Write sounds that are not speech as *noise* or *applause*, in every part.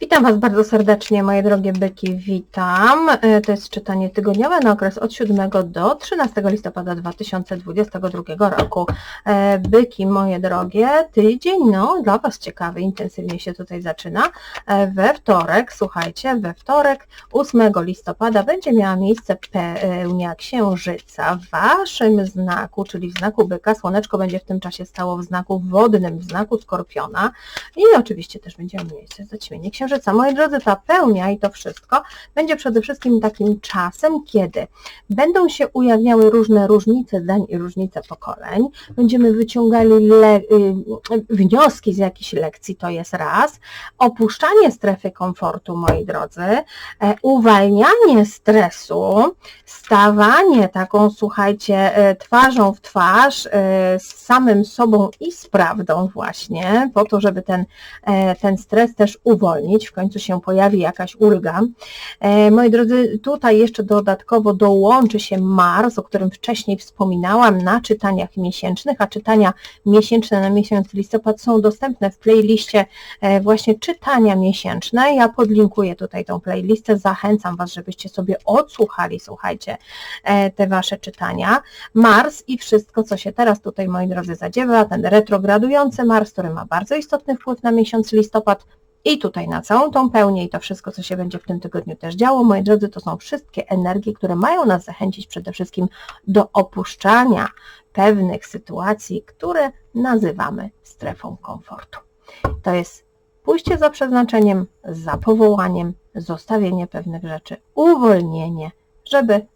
Witam Was bardzo serdecznie, moje drogie byki, witam. E, To jest czytanie tygodniowe na okres od 7 do 13 listopada 2022 roku. E, Byki, moje drogie, tydzień, no dla Was ciekawy, intensywnie się tutaj zaczyna. E, We wtorek, słuchajcie, we wtorek 8 listopada będzie miała miejsce pełnia księżyca w Waszym znaku, czyli w znaku byka. Słoneczko będzie w tym czasie stało w znaku wodnym, w znaku skorpiona. I oczywiście też będzie miało miejsce zaćmienie księżyca. Moi drodzy, ta pełnia i to wszystko będzie przede wszystkim takim czasem, kiedy będą się ujawniały różne różnice zdań i różnice pokoleń. Będziemy wyciągali y, wnioski z jakichś lekcji, to jest raz. Opuszczanie strefy komfortu, moi drodzy, e, uwalnianie stresu, stawanie taką, słuchajcie, e, twarzą w twarz e, z samym sobą i z prawdą właśnie, po to, żeby ten, ten stres też uwolnić, w końcu się pojawi jakaś ulga. E, Moi drodzy, tutaj jeszcze dodatkowo dołączy się Mars, o którym wcześniej wspominałam, na czytaniach miesięcznych, a czytania miesięczne na miesiąc listopad są dostępne w playliście e, właśnie czytania miesięczne. Ja podlinkuję tutaj tą playlistę, zachęcam Was, żebyście sobie odsłuchali, słuchajcie, e, te Wasze czytania. Mars i wszystko, co się teraz tutaj, moi drodzy, zadziewa, ten retrogradujący Mars, który ma bardzo istotny wpływ na miesiąc listopad, i tutaj na całą tą pełnię i to wszystko, co się będzie w tym tygodniu też działo, moi drodzy, to są wszystkie energie, które mają nas zachęcić przede wszystkim do opuszczania pewnych sytuacji, które nazywamy strefą komfortu. To jest pójście za przeznaczeniem, za powołaniem, zostawienie pewnych rzeczy, uwolnienie, żeby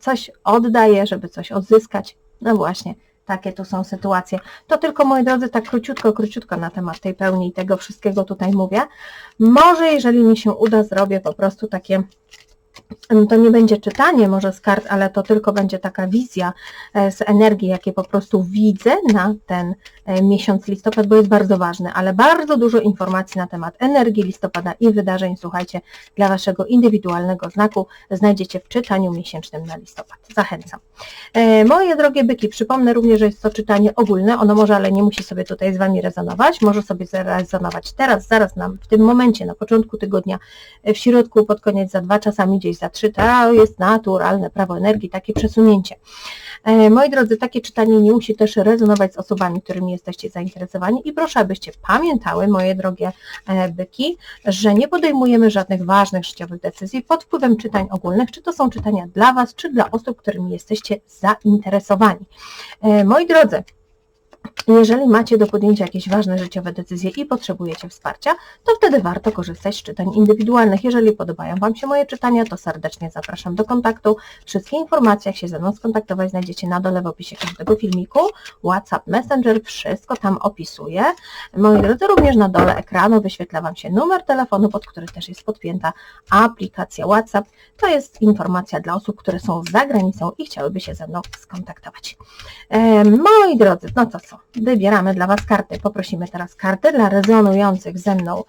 coś oddaje, żeby coś odzyskać. No właśnie, takie tu są sytuacje. To tylko, moi drodzy, tak króciutko, króciutko na temat tej pełni i tego wszystkiego tutaj mówię. Może, jeżeli mi się uda, zrobię po prostu takie, to nie będzie czytanie może z kart, ale to tylko będzie taka wizja e, z energii, jakie po prostu widzę na ten e, miesiąc listopad, bo jest bardzo ważny, ale bardzo dużo informacji na temat energii listopada i wydarzeń, słuchajcie, dla Waszego indywidualnego znaku znajdziecie w czytaniu miesięcznym na listopad. Zachęcam. E, Moje drogie byki, przypomnę również, że jest to czytanie ogólne, ono może, ale nie musi sobie tutaj z Wami rezonować, może sobie zarezonować teraz, zaraz nam, w tym momencie, na początku tygodnia, w środku, pod koniec, za dwa, czasami gdzieś za trzy, to jest naturalne prawo energii, takie przesunięcie. E, Moi drodzy, takie czytanie nie musi też rezonować z osobami, którymi jesteście zainteresowani i proszę, abyście pamiętały, moje drogie e, byki, że nie podejmujemy żadnych ważnych życiowych decyzji pod wpływem czytań ogólnych, czy to są czytania dla Was, czy dla osób, którymi jesteście zainteresowani. E, Moi drodzy, jeżeli macie do podjęcia jakieś ważne życiowe decyzje i potrzebujecie wsparcia, to wtedy warto korzystać z czytań indywidualnych. Jeżeli podobają Wam się moje czytania, to serdecznie zapraszam do kontaktu. Wszystkie informacje, jak się ze mną skontaktować, znajdziecie na dole w opisie każdego filmiku. WhatsApp, Messenger, wszystko tam opisuję. Moi drodzy, również na dole ekranu wyświetla Wam się numer telefonu, pod który też jest podpięta aplikacja WhatsApp. To jest informacja dla osób, które są za granicą i chciałyby się ze mną skontaktować. E, moi drodzy, no to co? Wybieramy dla Was karty. Poprosimy teraz karty dla rezonujących ze mną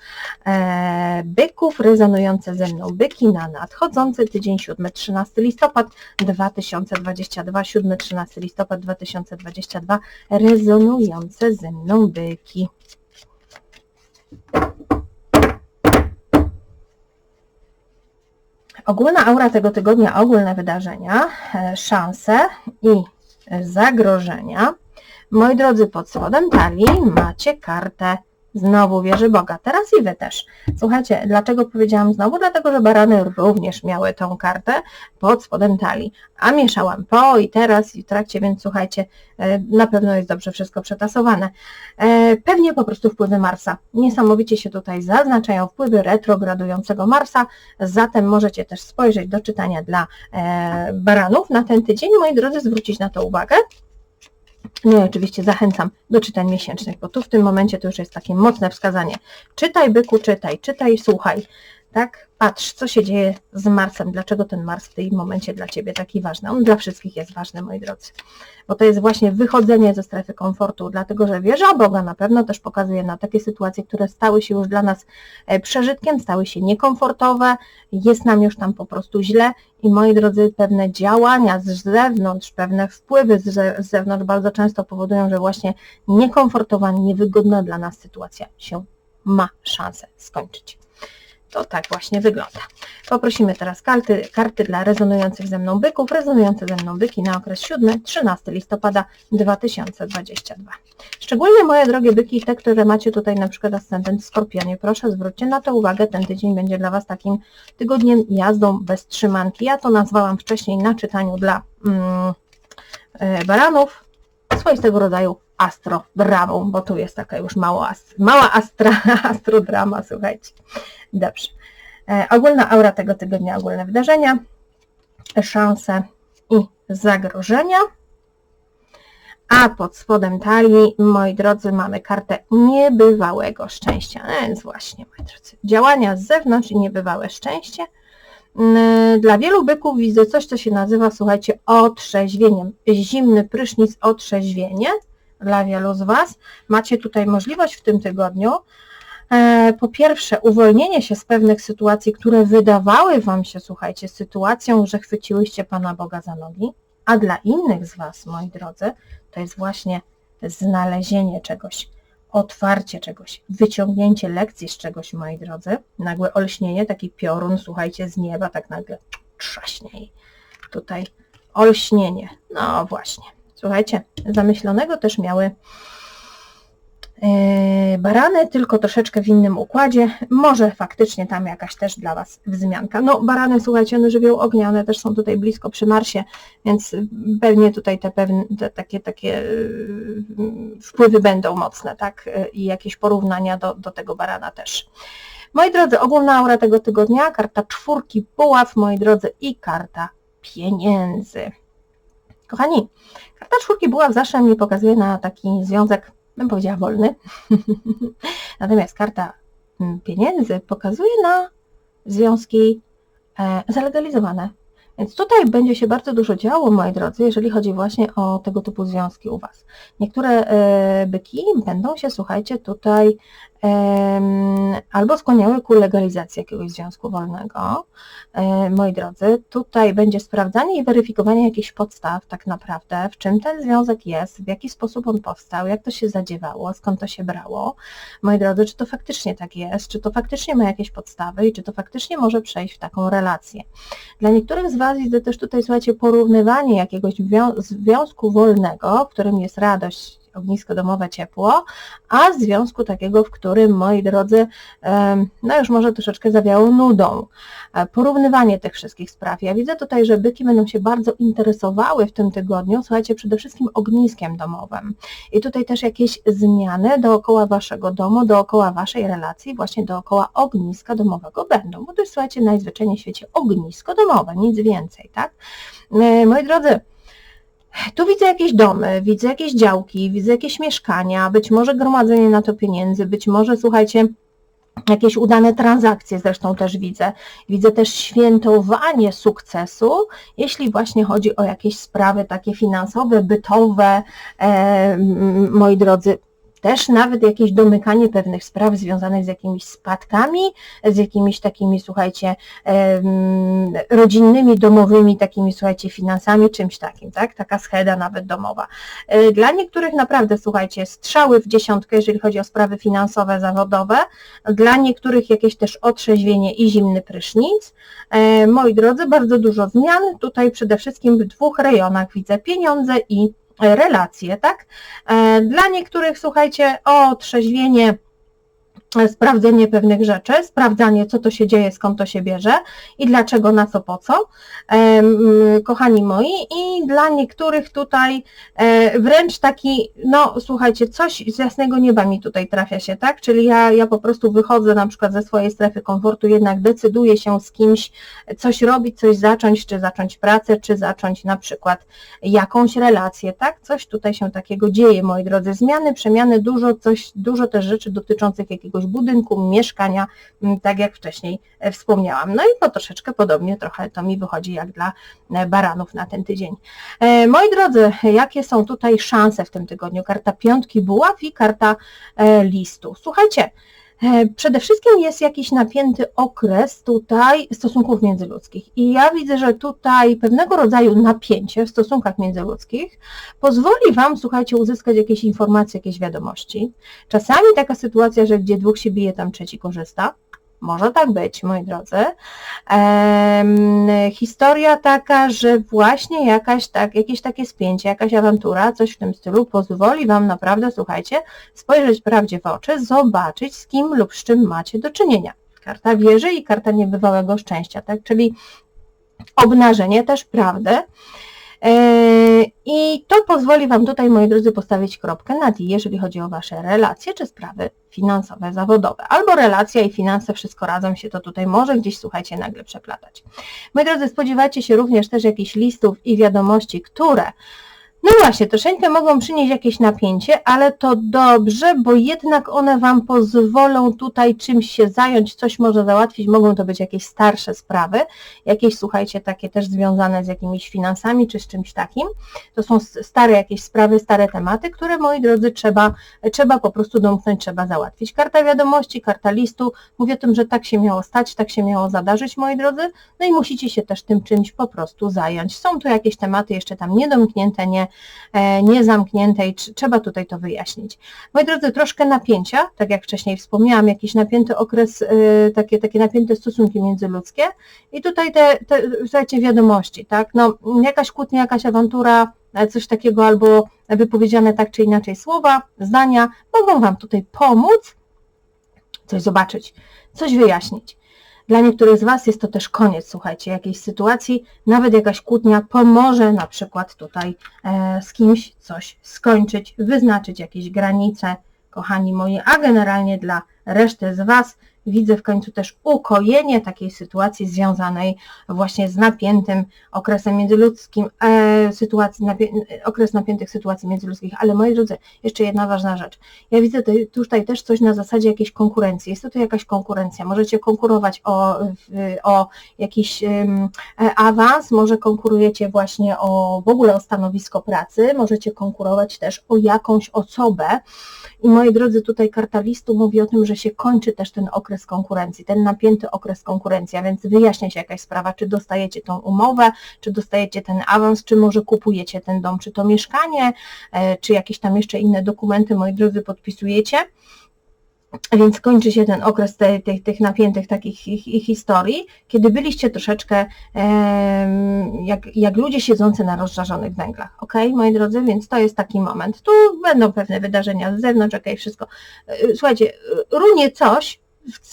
e, byków, rezonujące ze mną byki na nadchodzący tydzień 7-13 listopad 2022, 7-13 listopad 2022, rezonujące ze mną byki. Ogólna aura tego tygodnia, ogólne wydarzenia, e, szanse i zagrożenia. Moi drodzy, pod spodem talii macie kartę Znowu wierzy Boga. Teraz i Wy też. Słuchajcie, dlaczego powiedziałam znowu? Dlatego, że barany również miały tą kartę pod spodem talii. A mieszałam po i teraz i w trakcie, więc słuchajcie, e, na pewno jest dobrze wszystko przetasowane. E, Pewnie po prostu wpływy Marsa. Niesamowicie się tutaj zaznaczają wpływy retrogradującego Marsa, zatem możecie też spojrzeć do czytania dla e, baranów na ten tydzień. Moi drodzy, zwrócić na to uwagę. No i oczywiście zachęcam do czytań miesięcznych, bo tu w tym momencie to już jest takie mocne wskazanie. Czytaj, byku, czytaj, czytaj, słuchaj. Tak? Patrz, co się dzieje z Marsem, dlaczego ten Mars w tym momencie dla Ciebie taki ważny. On dla wszystkich jest ważny, moi drodzy. Bo to jest właśnie wychodzenie ze strefy komfortu, dlatego że wierza Boga na pewno też pokazuje na takie sytuacje, które stały się już dla nas e, przeżytkiem, stały się niekomfortowe, jest nam już tam po prostu źle i moi drodzy, pewne działania z zewnątrz, pewne wpływy z zewnątrz bardzo często powodują, że właśnie niekomfortowa, niewygodna dla nas sytuacja się ma szansę skończyć. To tak właśnie wygląda. Poprosimy teraz karty, karty dla rezonujących ze mną byków, rezonujące ze mną byki na okres 7-13 listopada 2022. Szczególnie moje drogie byki, te, które macie tutaj na przykład ascendent w Skorpionie, proszę zwróćcie na to uwagę, ten tydzień będzie dla Was takim tygodniem jazdą bez trzymanki. Ja to nazwałam wcześniej na czytaniu dla mm, e, baranów, swoistego rodzaju astrodramą, bo tu jest taka już mała, mała astra, *laughs* astrodrama, słuchajcie. Dobrze. E, ogólna aura tego tygodnia, ogólne wydarzenia, szanse i zagrożenia. A pod spodem talii, moi drodzy, mamy kartę niebywałego szczęścia. Więc właśnie, moi drodzy, działania z zewnątrz i niebywałe szczęście. Mm, dla wielu byków widzę coś, co się nazywa, słuchajcie, otrzeźwieniem. Zimny prysznic, otrzeźwienie dla wielu z Was. Macie tutaj możliwość w tym tygodniu e, po pierwsze, uwolnienie się z pewnych sytuacji, które wydawały Wam się, słuchajcie, sytuacją, że chwyciłyście Pana Boga za nogi, a dla innych z Was, moi drodzy, to jest właśnie znalezienie czegoś, otwarcie czegoś, wyciągnięcie lekcji z czegoś, moi drodzy, nagłe olśnienie, taki piorun, słuchajcie, z nieba, tak nagle trzaśnie i tutaj olśnienie. No właśnie. Słuchajcie, zamyślonego też miały e, barany, tylko troszeczkę w innym układzie. Może faktycznie tam jakaś też dla Was wzmianka. No barany, słuchajcie, one żywioł ognia, one też są tutaj blisko przy Marsie, więc pewnie tutaj te, pewne, te takie, takie e, wpływy będą mocne, tak? E, I jakieś porównania do, do tego barana też. Moi drodzy, ogólna aura tego tygodnia, karta czwórki buław, moi drodzy, i karta pieniędzy. Kochani, karta czwórki buław zawsze mi pokazuje na taki związek, bym powiedziała, wolny. *laughs* Natomiast karta mm, pieniędzy pokazuje na związki e, zalegalizowane. Więc tutaj będzie się bardzo dużo działo, moi drodzy, jeżeli chodzi właśnie o tego typu związki u Was. Niektóre e, byki będą się, słuchajcie, tutaj albo skłaniały ku legalizacji jakiegoś związku wolnego. E, moi drodzy, tutaj będzie sprawdzanie i weryfikowanie jakichś podstaw tak naprawdę, w czym ten związek jest, w jaki sposób on powstał, jak to się zadziewało, skąd to się brało. Moi drodzy, czy to faktycznie tak jest, czy to faktycznie ma jakieś podstawy i czy to faktycznie może przejść w taką relację. Dla niektórych z Was widzę też tutaj, słuchajcie, porównywanie jakiegoś związku wolnego, w którym jest radość, ognisko domowe ciepło, a związku takiego, w którym, moi drodzy, no już może troszeczkę zawiało nudą. E, porównywanie tych wszystkich spraw. Ja widzę tutaj, że byki będą się bardzo interesowały w tym tygodniu, słuchajcie, przede wszystkim ogniskiem domowym. I tutaj też jakieś zmiany dookoła Waszego domu, dookoła Waszej relacji, właśnie dookoła ogniska domowego będą, bo to jest, słuchajcie, najzwyczajniej w świecie ognisko domowe, nic więcej, tak? E, moi drodzy, tu widzę jakieś domy, widzę jakieś działki, widzę jakieś mieszkania, być może gromadzenie na to pieniędzy, być może, słuchajcie, jakieś udane transakcje zresztą też widzę. Widzę też świętowanie sukcesu, jeśli właśnie chodzi o jakieś sprawy takie finansowe, bytowe, e, moi drodzy, też nawet jakieś domykanie pewnych spraw związanych z jakimiś spadkami, z jakimiś takimi, słuchajcie, rodzinnymi, domowymi, takimi, słuchajcie, finansami, czymś takim, tak? Taka scheda nawet domowa. E, dla niektórych naprawdę, słuchajcie, strzały w dziesiątkę, jeżeli chodzi o sprawy finansowe, zawodowe, dla niektórych jakieś też otrzeźwienie i zimny prysznic. E, moi drodzy, bardzo dużo zmian, tutaj przede wszystkim w dwóch rejonach widzę pieniądze i relacje, tak? E, dla niektórych, słuchajcie, o trzeźwienie sprawdzenie pewnych rzeczy, sprawdzanie, co to się dzieje, skąd to się bierze i dlaczego, na co, po co, kochani moi. I dla niektórych tutaj e, wręcz taki, no słuchajcie, coś z jasnego nieba mi tutaj trafia się, tak? Czyli ja, ja po prostu wychodzę na przykład ze swojej strefy komfortu, jednak decyduję się z kimś coś robić, coś zacząć, czy zacząć pracę, czy zacząć na przykład jakąś relację, tak? Coś tutaj się takiego dzieje, moi drodzy. Zmiany, przemiany, dużo, coś, dużo też rzeczy dotyczących jakiegoś jakiegoś budynku, mieszkania, mm, tak jak wcześniej e, wspomniałam. No i po troszeczkę podobnie trochę to mi wychodzi jak dla e, baranów na ten tydzień. E, moi drodzy, jakie są tutaj szanse w tym tygodniu? Karta piątki buław i karta listu. Słuchajcie, przede wszystkim jest jakiś napięty okres tutaj stosunków międzyludzkich i ja widzę, że tutaj pewnego rodzaju napięcie w stosunkach międzyludzkich pozwoli Wam, słuchajcie, uzyskać jakieś informacje, jakieś wiadomości. Czasami taka sytuacja, że gdzie dwóch się bije, tam trzeci korzysta. Może tak być, moi drodzy. Historia taka, że właśnie jakaś tak, jakieś takie spięcie, jakaś awantura, coś w tym stylu pozwoli Wam naprawdę, słuchajcie, spojrzeć prawdzie w oczy, zobaczyć z kim lub z czym macie do czynienia. Karta wieży i karta niebywałego szczęścia, tak? Czyli obnażenie też prawdy. Eee, I to pozwoli Wam tutaj, moi drodzy, postawić kropkę nad i, jeżeli chodzi o Wasze relacje czy sprawy finansowe, zawodowe. Albo relacja i finanse, wszystko razem się to tutaj może gdzieś, słuchajcie, nagle przeplatać. Moi drodzy, spodziewajcie się również też jakichś listów i wiadomości, które no właśnie, troszeczkę mogą przynieść jakieś napięcie, ale to dobrze, bo jednak one Wam pozwolą tutaj czymś się zająć, coś może załatwić, mogą to być jakieś starsze sprawy, jakieś, słuchajcie, takie też związane z jakimiś finansami czy z czymś takim. To są stare jakieś sprawy, stare tematy, które, moi drodzy, trzeba, trzeba po prostu domknąć, trzeba załatwić. Karta wiadomości, karta listu, mówię o tym, że tak się miało stać, tak się miało zadarzyć, moi drodzy, no i musicie się też tym czymś po prostu zająć. Są tu jakieś tematy jeszcze tam niedomknięte, nie niezamkniętej, trzeba tutaj to wyjaśnić. Moi drodzy, troszkę napięcia, tak jak wcześniej wspomniałam, jakiś napięty okres, e, takie, takie napięte stosunki międzyludzkie i tutaj te, te słuchajcie, wiadomości, tak, no jakaś kłótnia, jakaś awantura, e, coś takiego albo wypowiedziane tak czy inaczej słowa, zdania, mogą Wam tutaj pomóc coś zobaczyć, coś wyjaśnić. Dla niektórych z Was jest to też koniec, słuchajcie, jakiejś sytuacji, nawet jakaś kłótnia pomoże na przykład tutaj e, z kimś coś skończyć, wyznaczyć jakieś granice, kochani moi, a generalnie dla reszty z Was widzę w końcu też ukojenie takiej sytuacji związanej właśnie z napiętym okresem międzyludzkim, e, sytuacji, napię, okres napiętych sytuacji międzyludzkich. Ale moi drodzy, jeszcze jedna ważna rzecz. Ja widzę tutaj też coś na zasadzie jakiejś konkurencji. Jest to tu jakaś konkurencja. Możecie konkurować o, o jakiś um, awans, może konkurujecie właśnie o w ogóle o stanowisko pracy, możecie konkurować też o jakąś osobę. I moi drodzy, tutaj karta listu mówi o tym, że się kończy też ten okres konkurencji, ten napięty okres konkurencji, a więc wyjaśnia się jakaś sprawa, czy dostajecie tą umowę, czy dostajecie ten awans, czy może kupujecie ten dom, czy to mieszkanie, e, czy jakieś tam jeszcze inne dokumenty, moi drodzy, podpisujecie. Więc kończy się ten okres te, te, tych napiętych takich ich, ich historii, kiedy byliście troszeczkę e, jak, jak ludzie siedzący na rozżarzonych węglach, ok, moi drodzy, więc to jest taki moment. Tu będą pewne wydarzenia z zewnątrz, ok, wszystko. E, słuchajcie, runie coś,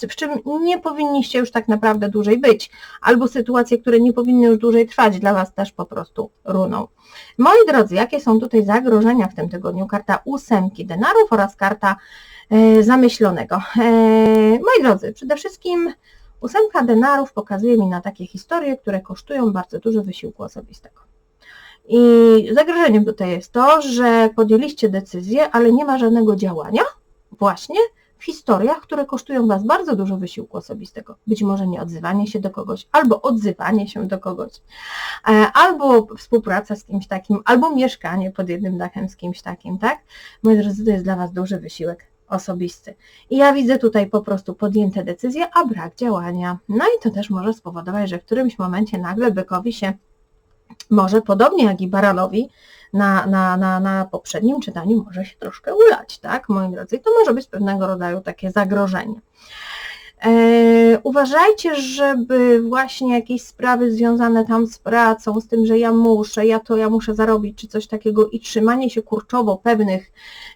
w czym nie powinniście już tak naprawdę dłużej być, albo sytuacje, które nie powinny już dłużej trwać, dla Was też po prostu runą. Moi drodzy, jakie są tutaj zagrożenia w tym tygodniu? Karta ósemki denarów oraz karta e, zamyślonego. E, moi drodzy, przede wszystkim ósemka denarów pokazuje mi na takie historie, które kosztują bardzo dużo wysiłku osobistego. I zagrożeniem tutaj jest to, że podjęliście decyzję, ale nie ma żadnego działania właśnie w historiach, które kosztują Was bardzo dużo wysiłku osobistego. Być może nie odzywanie się do kogoś, albo odzywanie się do kogoś, e, albo współpraca z kimś takim, albo mieszkanie pod jednym dachem z kimś takim, tak? Moi drodzy, to jest dla Was duży wysiłek osobisty. I ja widzę tutaj po prostu podjęte decyzje, a brak działania. No i to też może spowodować, że w którymś momencie nagle bykowi się może podobnie jak i baranowi na, na, na, na poprzednim czytaniu może się troszkę ulać, tak, moi drodzy, to może być pewnego rodzaju takie zagrożenie. E, uważajcie, żeby właśnie jakieś sprawy związane tam z pracą, z tym, że ja muszę, ja to ja muszę zarobić, czy coś takiego i trzymanie się kurczowo pewnych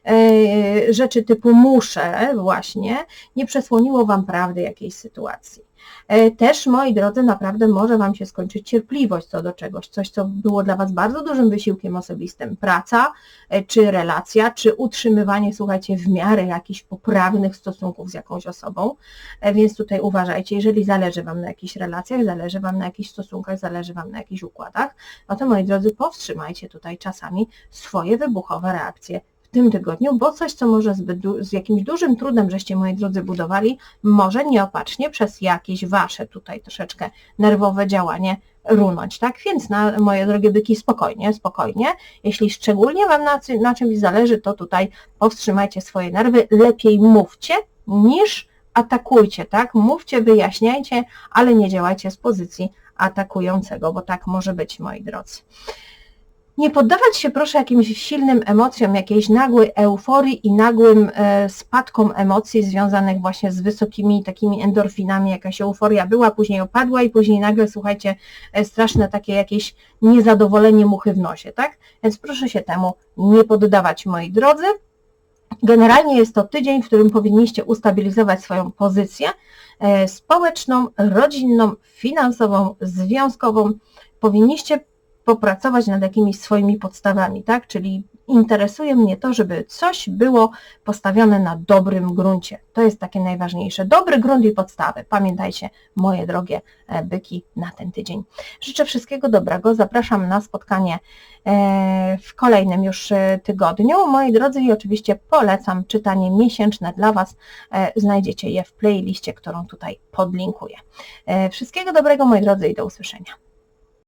e, rzeczy typu muszę właśnie, nie przesłoniło Wam prawdy jakiejś sytuacji. E, też, moi drodzy, naprawdę może Wam się skończyć cierpliwość co do czegoś, coś, co było dla Was bardzo dużym wysiłkiem osobistym. Praca, e, czy relacja, czy utrzymywanie, słuchajcie, w miarę jakichś poprawnych stosunków z jakąś osobą. E, więc tutaj uważajcie, jeżeli zależy Wam na jakichś relacjach, zależy Wam na jakichś stosunkach, zależy Wam na jakichś układach, no to moi drodzy, powstrzymajcie tutaj czasami swoje wybuchowe reakcje tym tygodniu, bo coś, co może zbyt z jakimś dużym trudem, żeście moi drodzy budowali, może nieopatrznie przez jakieś wasze tutaj troszeczkę nerwowe działanie runąć, tak? Więc na moje drogie byki spokojnie, spokojnie. Jeśli szczególnie Wam na, na czymś zależy, to tutaj powstrzymajcie swoje nerwy, lepiej mówcie niż atakujcie, tak? Mówcie, wyjaśniajcie, ale nie działajcie z pozycji atakującego, bo tak może być, moi drodzy. Nie poddawać się proszę jakimś silnym emocjom, jakiejś nagłej euforii i nagłym e, spadkom emocji związanych właśnie z wysokimi takimi endorfinami. Jakaś euforia była, później opadła i później nagle, słuchajcie, e, straszne takie jakieś niezadowolenie muchy w nosie, tak? Więc proszę się temu nie poddawać, moi drodzy. Generalnie jest to tydzień, w którym powinniście ustabilizować swoją pozycję e, społeczną, rodzinną, finansową, związkową. Powinniście popracować nad jakimiś swoimi podstawami, tak? Czyli interesuje mnie to, żeby coś było postawione na dobrym gruncie. To jest takie najważniejsze. Dobry grunt i podstawy. Pamiętajcie, moje drogie e, byki, na ten tydzień. Życzę wszystkiego dobrego. Zapraszam na spotkanie e, w kolejnym już e, tygodniu. Moi drodzy, i oczywiście polecam czytanie miesięczne dla Was. Znajdziecie je w playliście, którą tutaj podlinkuję. Wszystkiego dobrego, moi drodzy, i do usłyszenia.